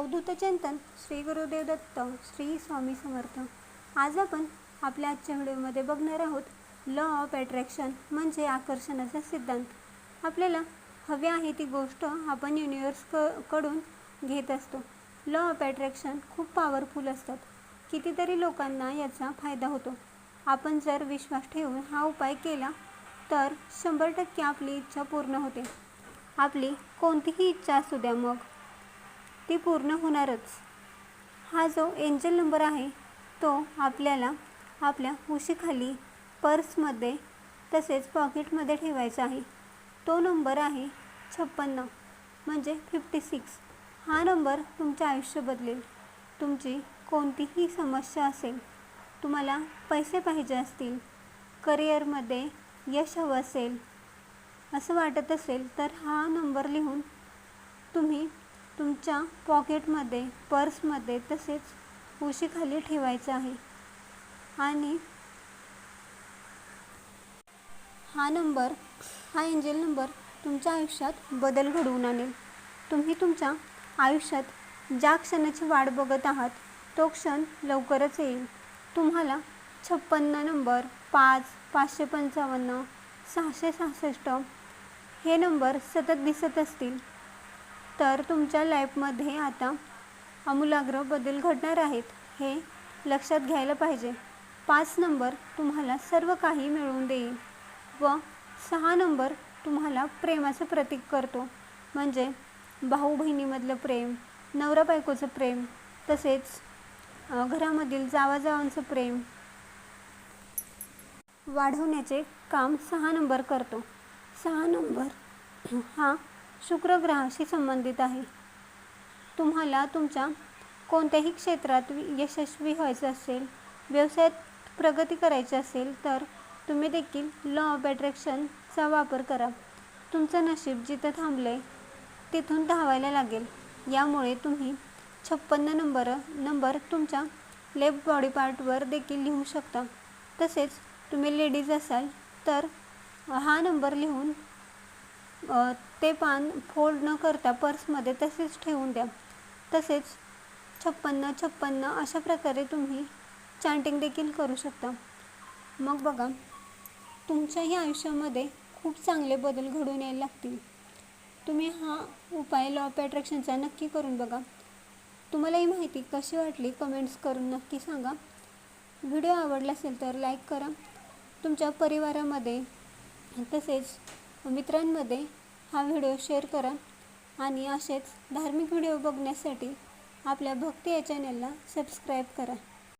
अवधूत चिंतन श्री गुरुदेव दत्त श्री स्वामी समर्थ. आज आपण आपल्या आजच्या व्हिडिओमध्ये बघणार आहोत लॉ ऑफ अट्रॅक्शन म्हणजे आकर्षणाचा सिद्धांत. आपल्याला हवी आहे ती गोष्ट आपण युनिवर्स क कडून घेत असतो. लॉ ऑफ अट्रॅक्शन खूप पॉवरफुल असतात. कितीतरी लोकांना याचा फायदा होतो. आपण जर विश्वास ठेवून हा उपाय केला तर शंभर टक्के आपली इच्छा पूर्ण होते. आपली कोणतीही इच्छा असू द्या मग ती पूर्ण होणारच. हा जो एंजल नंबर आहे तो आपल्याला आपल्या उशीखाली पर्समध्ये तसेच पॉकेटमध्ये ठेवायचा आहे. तो नंबर आहे छप्पन्न म्हणजे फिफ्टी सिक्स हा नंबर तुमचे आयुष्य बदलेल. तुमची कोणतीही समस्या असेल तुम्हाला पैसे पाहिजे असतील करिअरमध्ये यश हवं असेल असं वाटत असेल तर हा नंबर लिहून तुम्ही तुमच्या पॉकेटमध्ये पर्समध्ये तसेच उशीखाली ठेवायचं आहे. आणि हा नंबर हा एंजल नंबर तुमच्या आयुष्यात बदल घडवून आणेल. तुम्ही तुमच्या आयुष्यात ज्या क्षणाची वाट बघत आहात तो क्षण लवकरच येईल. तुम्हाला छप्पन्न नंबर पाच पाचशे पंचावन्न सहाशे सहासष्ट हे नंबर सतत दिसत असतील. तर तुमच्या लाईफमध्ये आता आमूलाग्र बदल घडणार आहेत हे लक्षात घ्यायला पाहिजे. पाच नंबर तुम्हाला सर्व काही मिळवून देईल व सहा नंबर तुम्हाला प्रेमाचं प्रतीक करतो. म्हणजे भाऊ बहिणीमधलं प्रेम नवरा बायकोचं प्रेम तसेच घरामधील जावाजावांचं प्रेम वाढवण्याचे काम सहा नंबर करतो. सहा नंबर हा शुक्रग्रहाशी संबंधित आहे. तुम्हाला तुमच्या कोणत्याही क्षेत्रात यशस्वी व्हायचं असेल व्यवसायात प्रगती करायची असेल तर तुम्ही देखील लॉ ऑफ अट्रॅक्शनचा वापर करा. तुमचं नशीब जिथं थांबलं आहे तिथून धावायला लागेल. यामुळे तुम्ही छप्पन्न नंबर नंबर तुमच्या लेफ्ट बॉडी पार्टवर देखील लिहू शकता. तसेच तुम्ही लेडीज असाल तर हा नंबर लिहून ते पान फोल्ड न करता पर्समध्ये तसेच ठेवून द्या. तसेच छप्पन्न छप्पन्न अशा प्रकारे तुम्ही चॅन्टिंग देखील करू शकता. मग बघा तुमच्याही आयुष्यामध्ये खूप चांगले बदल घडून यायला लागतील. तुम्ही हा उपाय लॉ ऑफ अट्रॅक्शनचा नक्की करून बघा. तुम्हाला ही माहिती कशी वाटली कमेंट्स करून नक्की सांगा. व्हिडिओ आवडला असेल तर लाईक करा. तुमच्या परिवारामध्ये तसेच मित्रांमध्ये हा व्हिडिओ शेअर करा आणि असेच धार्मिक व्हिडिओ बघण्यासाठी आपल्या भक्ती या चॅनलला सबस्क्राईब करा.